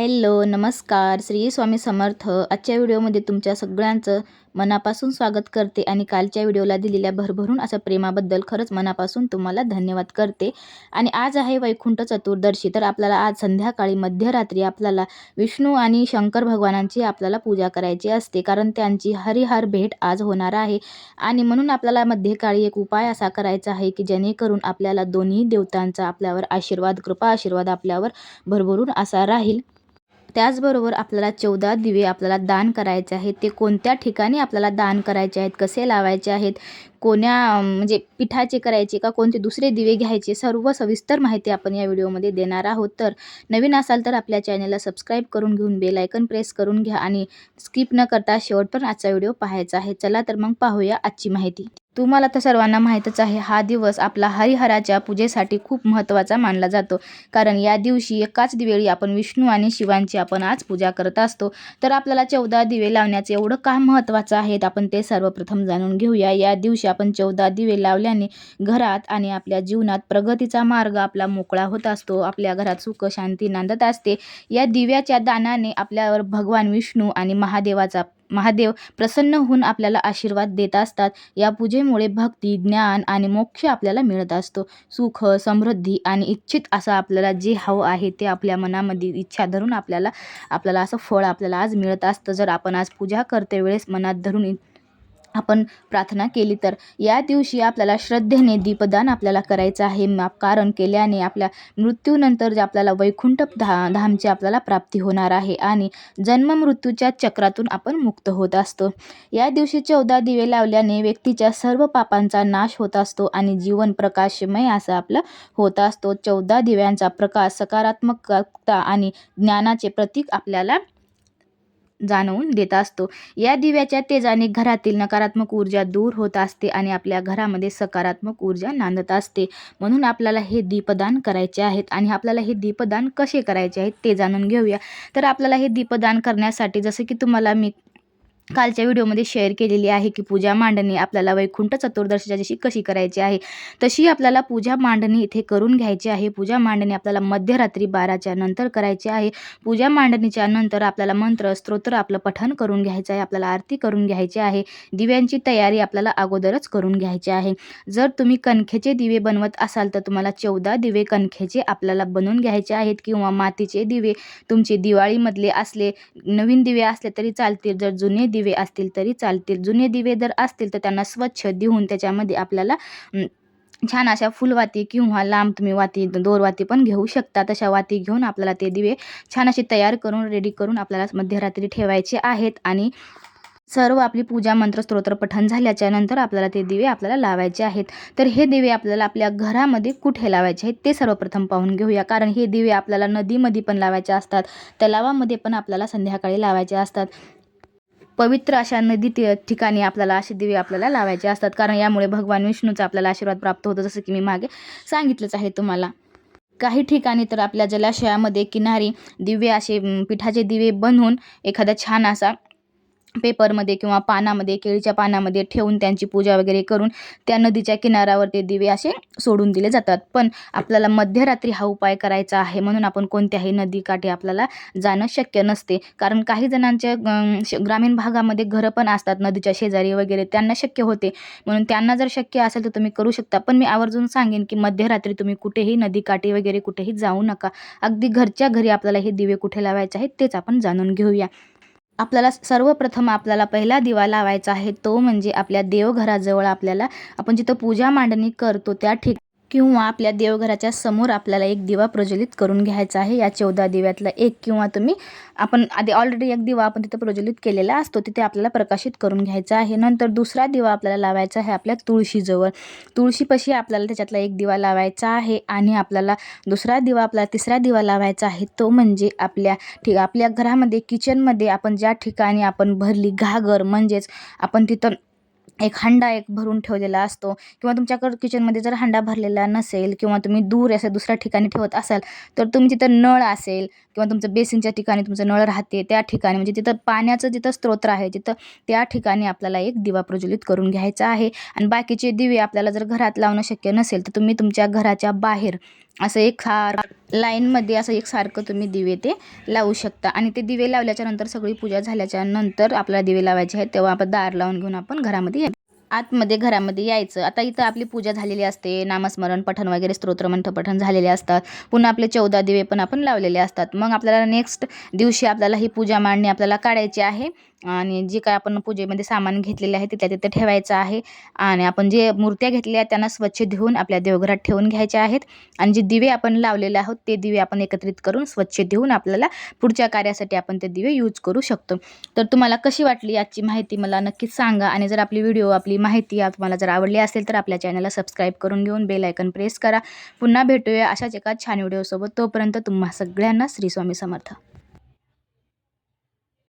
Hello नमस्कार. श्री स्वामी समर्थ. आजच्या व्हिडिओमध्ये तुमच्या सगळ्यांचं मनापासून स्वागत करते आणि कालच्या व्हिडिओला दिलेल्या भरभरून अशा प्रेमाबद्दल खरंच मनापासून तुम्हाला धन्यवाद करते. आणि आज आहे वैकुंठ चतुर्दशी तर आपल्याला आज संध्याकाळी मध्यरात्री आपल्याला विष्णू आणि शंकर भगवानांची आपल्याला पूजा करायची असते कारण त्यांची हरिहर भेट आज होणार आहे. आणि म्हणून आपल्याला मध्यकाळी एक उपाय असा करायचा आहे की जेणेकरून आपल्याला दोन्ही देवतांचा आपल्यावर आशीर्वाद कृपा आशीर्वाद आपल्यावर भरभरून असा राहील. त्याचबरोबर आपल्याला चौदा दिवे आपल्याला दान करायचे आहेत. ते कोणत्या ठिकाणी आपल्याला दान करायचे आहेत? कसे लावायचे आहेत? कोण्या म्हणजे पिठाचे करायचे का कोणते दुसरे दिवे घ्यायचे? सर्व सविस्तर माहिती आपण या व्हिडिओमध्ये देणार आहोत. तर नवीन असाल तर आपल्या चॅनलला सबस्क्राईब करून घेऊन बेल आयकन प्रेस करून घ्या आणि स्किप न करता शेवट पण आजचा व्हिडिओ पाहायचा आहे. चला तर मग पाहूया आजची माहिती. तुम्हाला तर सर्वांना माहीतच आहे हा दिवस आपला हरिहराच्या पूजेसाठी खूप महत्त्वाचा मानला जातो. कारण या दिवशी एकाच वेळी आपण विष्णू आणि शिवांची आपण आज पूजा करत असतो. तर आपल्याला चौदा दिवे लावण्याचे एवढं का महत्त्वाचं आहे आपण ते सर्वप्रथम जाणून घेऊया. या दिवशी आपण चौदा दिवे लावल्याने घरात आणि आपल्या जीवनात प्रगतीचा मार्ग आपला मोकळा होत असतो. आपल्या घरात सुख शांती नांदत असते. या दिव्याच्या दानाने आपल्यावर भगवान विष्णू आणि महादेवाचा महादेव प्रसन्न होऊन आपल्याला आशीर्वाद देत असतात. या पूजेमुळे भक्ती ज्ञान आणि मोक्ष आपल्याला मिळत असतो. सुख समृद्धी आणि इच्छित असं आपल्याला जे हवं आहे ते आपल्या मनामध्ये इच्छा धरून आपल्याला आपल्याला असं फळ आपल्याला आज मिळत असतं. जर आपण आज पूजा करते वेळेस मनात धरून आपण प्रार्थना केली तर. या दिवशी आपल्याला श्रद्धेने दीपदान आपल्याला करायचं आहे. कारण केल्याने आपल्या मृत्यूनंतर जे आपल्याला वैकुंठ धा धामची आपल्याला प्राप्ती होणार आहे आणि जन्म मृत्यूच्या चक्रातून आपण मुक्त होत असतो. या दिवशी चौदा दिवे लावल्याने व्यक्तीच्या सर्व पापांचा नाश होत असतो आणि जीवन प्रकाशमय असं आपलं होत असतो. चौदा दिव्यांचा प्रकाश सकारात्मकता आणि ज्ञानाचे प्रतीक आपल्याला जाणवून देत असतो. या दिव्याच्या तेजाने घरातील नकारात्मक ऊर्जा दूर होत असते आणि आपल्या घरामध्ये सकारात्मक ऊर्जा नांदत असते. म्हणून आपल्याला हे दीपदान करायचे आहेत आणि आपल्याला हे दीपदान कसे करायचे आहेत ते जाणून घेऊया. तर आपल्याला हे दीपदान करण्यासाठी जसं की तुम्हाला मी कालच्या व्हिडिओमध्ये शेअर केलेली आहे की पूजा मांडणी आपल्याला वैकुंठ चतुर्दशीच्या दिवशी कशी करायची आहे? तशी आपल्याला पूजा मांडणी इथे करून घ्यायची आहे. पूजा मांडणी आपल्याला मध्यरात्री बाराच्या नंतर करायची आहे. पूजा मांडणीच्या नंतर आपल्याला मंत्र स्तोत्र आपलं पठण करून घ्यायचं आहे. आपल्याला आरती करून घ्यायची आहे. दिव्यांची तयारी आपल्याला अगोदरच करून घ्यायची आहे. जर तुम्ही कणखेचे दिवे बनवत असाल तर तुम्हाला चौदा दिवे कणखेचे आपल्याला बनवून घ्यायचे आहेत किंवा मातीचे दिवे. तुमचे दिवाळीमधले असले नवीन दिवे असले तरी चालतील. जर जुने दिवे दिवे असतील तरी चालतील. जुने दिवे जर असतील तर त्यांना स्वच्छ देऊन त्याच्यामध्ये आपल्याला छान अशा फुलवाती किंवा लांब तुम्ही वाती दोरवाती पण घेऊ शकता. तशा वाती घेऊन आपल्याला ते दिवे छान असे तयार करून रेडी करून आपल्याला मध्यरात्री ठेवायचे आहेत. आणि सर्व आपली पूजा मंत्र स्तोत्र पठण झाल्याच्यानंतर आपल्याला ते दिवे आपल्याला लावायचे आहेत. तर हे दिवे आपल्याला आपल्या घरामध्ये कुठे लावायचे आहेत ते सर्वप्रथम पाहून घेऊया. कारण हे दिवे आपल्याला नदीमध्ये पण लावायचे असतात. तलावामध्ये पण आपल्याला संध्याकाळी लावायचे असतात. पवित्र अशा नदी ठिकाणी आपल्याला असे दिवे आपल्याला लावायचे असतात. कारण यामुळे भगवान विष्णूचा आपल्याला आशीर्वाद प्राप्त होतो जसं की मी मागे सांगितलंच आहे तुम्हाला. काही ठिकाणी तर आपल्या जलाशयामध्ये किनारी दिवे असे पिठाचे दिवे बनवून एखादा छान असा पेपरमध्ये किंवा पानामध्ये केळीच्या पानामध्ये ठेवून त्यांची पूजा वगैरे करून त्या नदीच्या किनाऱ्यावर ते दिवे असे सोडून दिले जातात. पण आपल्याला मध्यरात्री हा उपाय करायचा आहे म्हणून आपण कोणत्याही नदीकाठी आपल्याला जाणं शक्य नसते. कारण काही जणांच्या ग्रामीण भागामध्ये घरं पण असतात नदीच्या शेजारी वगैरे त्यांना शक्य होते. म्हणून त्यांना जर शक्य असेल तर तुम्ही करू शकता. पण मी आवर्जून सांगेन की मध्यरात्री तुम्ही कुठेही नदीकाठी वगैरे कुठेही जाऊ नका. अगदी घरच्या घरी आपल्याला हे दिवे कुठे लावायचे आहेत तेच आपण जाणून घेऊया. आपल्याला सर्वप्रथम आपल्याला पहिला दिवा लावायचा आहे तो म्हणजे आपल्या देवघराजवळ आपल्याला आपण जिथं पूजा मांडणी करतो त्या ठिक किंवा आपल्या देवघराच्या समोर आपल्याला एक दिवा प्रज्वलित करून घ्यायचा आहे. या चौदा दिव्यातला एक किंवा तुम्ही आपण आधी ऑलरेडी एक दिवा आपण तिथं प्रज्वलित केलेला असतो तिथे आपल्याला प्रकाशित करून घ्यायचा आहे. नंतर दुसरा दिवा आपल्याला लावायचा आहे आपल्या तुळशीजवळ. तुळशीपाशी आपल्याला त्याच्यातला एक दिवा लावायचा आहे आणि आपल्याला दुसरा दिवा आपला तिसरा दिवा लावायचा आहे. तो म्हणजे आपल्या ठीक आपल्या घरामध्ये किचनमध्ये आपण ज्या ठिकाणी आपण भरली घागर म्हणजेच आपण तिथं एक हंडा एक भरून ठेवलेला असतो किंवा तुमच्याकडं किचनमध्ये जर हंडा भरलेला नसेल किंवा तुम्ही दूर असं दुसऱ्या ठिकाणी ठेवत असाल तर तुम्ही तिथं नळ असेल किंवा तुमचं बेसिनच्या ठिकाणी तुमचं नळ राहते त्या ठिकाणी. म्हणजे तिथं पाण्याचं जिथं स्तोत्र आहे तिथं त्या ठिकाणी आपल्याला एक दिवा प्रज्वलित करून घ्यायचा आहे. आणि बाकीचे दिवे आपल्याला जर घरात लावणं शक्य नसेल तर तुम्ही तुमच्या घराच्या बाहेर असं एक सार लाईनमध्ये असं एक सारखं तुम्ही दिवे ते लावू शकता. आणि ते दिवे लावल्याच्या नंतर सगळी पूजा झाल्याच्यानंतर आपल्याला दिवे लावायचे आहेत तेव्हा आपण दार लावून घेऊन आपण घरामध्ये आतमध्ये घरामध्ये यायचं. आता इथं आपली पूजा झालेली असते. नामस्मरण पठण वगैरे स्तोत्रमंथ पठण झालेले असतात. पुन्हा आपले चौदा दिवे पण आपण लावलेले असतात. मग आपल्याला नेक्स्ट दिवशी आपल्याला ही पूजा मांडणी आपल्याला काढायची आहे. आणि जे काय आपण पूजेमध्ये सामान घेतलेले आहे तिथल्या तिथं ठेवायचं आहे. आणि आपण जे मूर्त्या घेतलेल्या आहेत त्यांना स्वच्छ धुवून आपल्या देवघरात ठेवून घ्यायच्या आहेत. आणि जे दिवे आपण लावलेले आहोत ते दिवे आपण एकत्रित करून स्वच्छ धुवून आपल्याला पुढच्या कार्यासाठी आपण ते दिवे यूज करू शकतो. तर तुम्हाला कशी वाटली याची माहिती मला नक्कीच सांगा. आणि जर आपली व्हिडिओ आपली माहिती तुम्हाला जर आवडली असेल तर आपल्या चॅनलला सबस्क्राईब करून घेऊन बेल आयकन प्रेस करा. पुन्हा भेटूया अशाच एका छान व्हिडिओसोबत तोपर्यंत तुम्हा सगळ्यांना श्री स्वामी समर्थ.